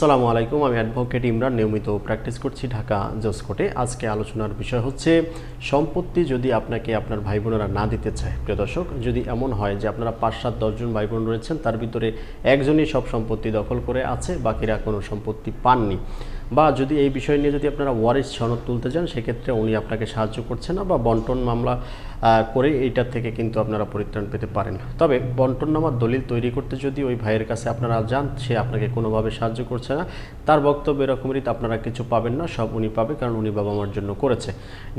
সালামু আলাইকুম, আমি অ্যাডভোকেট ইমরান, নিয়মিত প্র্যাকটিস করছি ঢাকা জসকোটে আজকে আলোচনার বিষয় হচ্ছে, সম্পত্তি যদি আপনাকে আপনার ভাই বোনেরা না দিতে চায়, প্রিয় দর্শক, যদি এমন হয় যে আপনারা পাঁচ সাত দশজন ভাই বোন রয়েছেন, তার ভিতরে একজনই সব সম্পত্তি দখল করে আছে, বাকিরা কোনো সম্পত্তি পাননি। বা যদি এই বিষয় নিয়ে যদি আপনারা ওয়ারিস সনদ তুলতে চান, সেক্ষেত্রে উনি আপনাকে সাহায্য করছে না বা বন্টন মামলা করে এইটার থেকে কিন্তু আপনারা পরিত্রাণ পেতে পারেন। তবে বন্টননামার দলিল তৈরি করতে যদি ওই ভাইয়ের কাছে আপনারা যান, সে আপনাকে কোনোভাবে সাহায্য করছে না। তার বক্তব্য এরকমই আপনারা কিছু পাবেন না, সব উনি পাবে, কারণ উনি বাবা মার জন্য করেছে।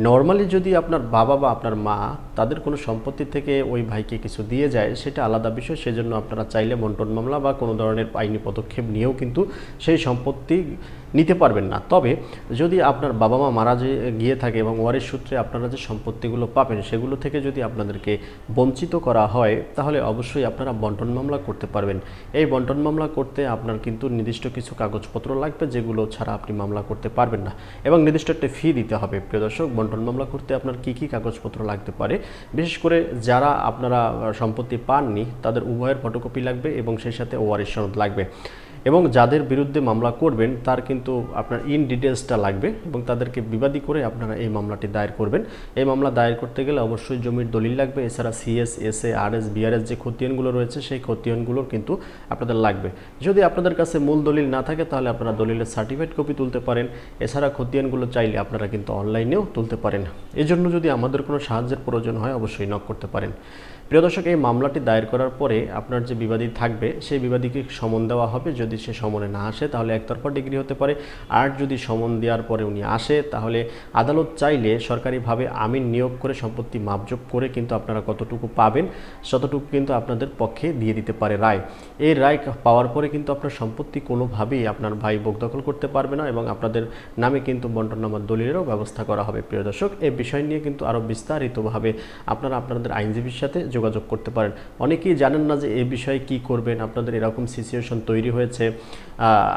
নর্মালি যদি আপনার বাবা বা আপনার মা তাদের কোনো সম্পত্তি থেকে ওই ভাইকে কিছু দিয়ে যায়, সেটা আলাদা বিষয়, সেজন্য আপনারা চাইলে বন্টন মামলা বা কোনো ধরনের আইনি পদক্ষেপ নিয়েও কিন্তু সেই সম্পত্তি নিতে পারবেন না। তবে যদি আপনার বাবা মা মারা যে, গিয়ে থাকে এবং ওয়ারিশ সূত্রে আপনারা যে সম্পত্তিগুলো পাবেন, সেগুলো থেকে যদি আপনাদেরকে বঞ্চিত করা হয়, তাহলে অবশ্যই আপনারা বন্টন মামলা করতে পারবেন। এই বন্টন মামলা করতে আপনার কিন্তু নির্দিষ্ট কিছু কাগজপত্র লাগবে, যেগুলো ছাড়া আপনি মামলা করতে পারবেন না। এবং নির্দিষ্ট একটা ফি দিতে হবে। প্রিয় দর্শক, বন্টন মামলা করতে আপনার কী কী কাগজপত্র লাগতে পারে? বিশেষ করে যারা আপনারা সম্পত্তি পাননি, তাদের উভয়ের ফটোকপি লাগবে এবং সেই সাথে ওয়ারিশ সনদ লাগবে। এবং যাদের বিরুদ্ধে মামলা করবেন, তার কিন্তু আপনার ইন ডিটেলসটা লাগবে এবং তাদেরকে বিবাদী করে আপনারা এই মামলাটি দায়ের করবেন। এই মামলা দায়ের করতে গেলে অবশ্যই জমির দলিল লাগবে, এছাড়া CS S A R S BRS যে খতিয়ানগুলো রয়েছে, সেই খতিয়ানগুলো কিন্তু আপনাদের লাগবে। যদি আপনাদের কাছে মূল দলিল না থাকে, তাহলে আপনারা দলিলের সার্টিফিকেট কপি তুলতে পারেন। এছাড়া খতিয়ানগুলো চাইলে আপনারা কিন্তু অনলাইনেও তুলতে পারেন। এজন্য যদি আমাদের কোনো সাহায্যের প্রয়োজন হয়, অবশ্যই নক করতে পারেন। প্রিয় দর্শক, এই মামলাটি দায়ের করার পরে আপনার যে বিবাদী থাকবে, সেই বিবাদীকে সমন দেওয়া হবে। যদি সে সমনে না আসে, তাহলে একতরফা ডিগ্রি হতে পারে। আর যদি সমন দেওয়ার পরে উনি আসে, তাহলে আদালত চাইলে সরকারিভাবে আমিন নিয়োগ করে সম্পত্তি মাপজোপ করে কিন্তু আপনারা কতটুকু পাবেন ততটুকু কিন্তু আপনাদের পক্ষে দিয়ে দিতে পারে রায়। এই রায় পাওয়ার পরে কিন্তু আপনার সম্পত্তি কোনোভাবেই আপনার ভাই বোক দখল করতে পারবে না এবং আপনাদের নামে কিন্তু বন্টননামার দলিলেরও ব্যবস্থা করা হবে। প্রিয় দর্শক এই বিষয় নিয়ে কিন্তু আরও বিস্তারিতভাবে আপনারা আপনাদের আইনজীবীর সাথে যোগাযোগ করতে পারেন। অনেকেই জানেন না যে এ বিষয়ে কি করবেন, আপনাদের এরকম সিচুয়েশন তৈরি হয়েছে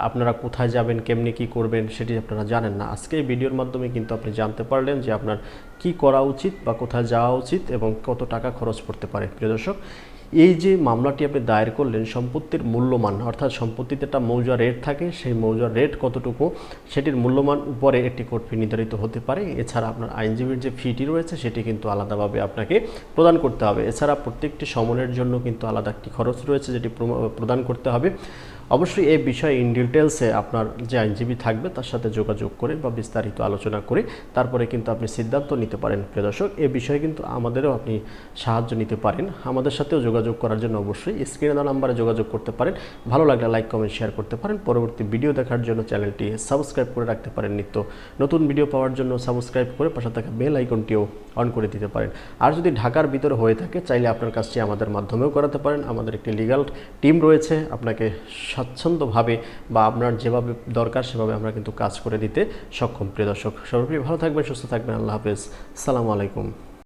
আপনারা কোথায় যাবেন, কেমনি কি করবেন সেটি আপনারা জানেন না। আজকে এই ভিডিওর মাধ্যমে কিন্তু আপনি জানতে পারলেন যে আপনার কি করা উচিত বা কোথায় যাওয়া উচিত এবং কত টাকা খরচ করতে পারে। প্রিয় দর্শক এই যে মামলাটি আপনি দায়ের করলেন, সম্পত্তির মূল্যমান, অর্থাৎ সম্পত্তিতে একটা মৌজা রেট থাকে, সেই মৌজার রেট কতটুকু, সেটির মূল্যমান উপরে একটি কোর্ট ফি নির্ধারিত হতে পারে। এছাড়া আপনার আইনজীবীর যে ফিটি রয়েছে, সেটি কিন্তু আলাদাভাবে আপনাকে প্রদান করতে হবে। এছাড়া প্রত্যেকটি সমনের জন্য কিন্তু আলাদা একটি খরচ রয়েছে, যেটি প্রদান করতে হবে। অবশ্যই এই বিষয়ে ইন ডিটেলসে আপনার যে আইনজীবী থাকবে, তার সাথে যোগাযোগ করে বা বিস্তারিত আলোচনা করে তারপরে কিন্তু আপনি সিদ্ধান্ত নিতে পারেন। প্রিয় দর্শক, এ বিষয়ে কিন্তু আমাদেরও আপনি সাহায্য নিতে পারেন। আমাদের সাথেও যোগাযোগ করার জন্য অবশ্যই স্ক্রিনে দেওয়া নাম্বারে যোগাযোগ করতে পারেন। ভালো লাগলে লাইক কমেন্ট শেয়ার করতে পারেন। পরবর্তী ভিডিও দেখার জন্য চ্যানেলটি সাবস্ক্রাইব করে রাখতে পারেন। নিত্য নতুন ভিডিও পাওয়ার জন্য সাবস্ক্রাইব করে পাশে থাকা বেল আইকনটিও অন করে দিতে পারেন। আর যদি ঢাকার ভিতরে হয়ে থাকে, চাইলে আপনার কাজটি আমাদের মাধ্যমেও করাতে পারেন। আমাদের একটি লিগাল টিম রয়েছে। আপনাকে স্বাচ্ছন্দ্যভাবে বা আপনার যেভাবে দরকার সেভাবে আমরা কিন্তু কাজ করে দিতে সক্ষম। প্রিয় দর্শক সর্বোপরি ভালো থাকবেন, সুস্থ থাকবেন, আল্লাহ হাফেজ। সালামু আলাইকুম।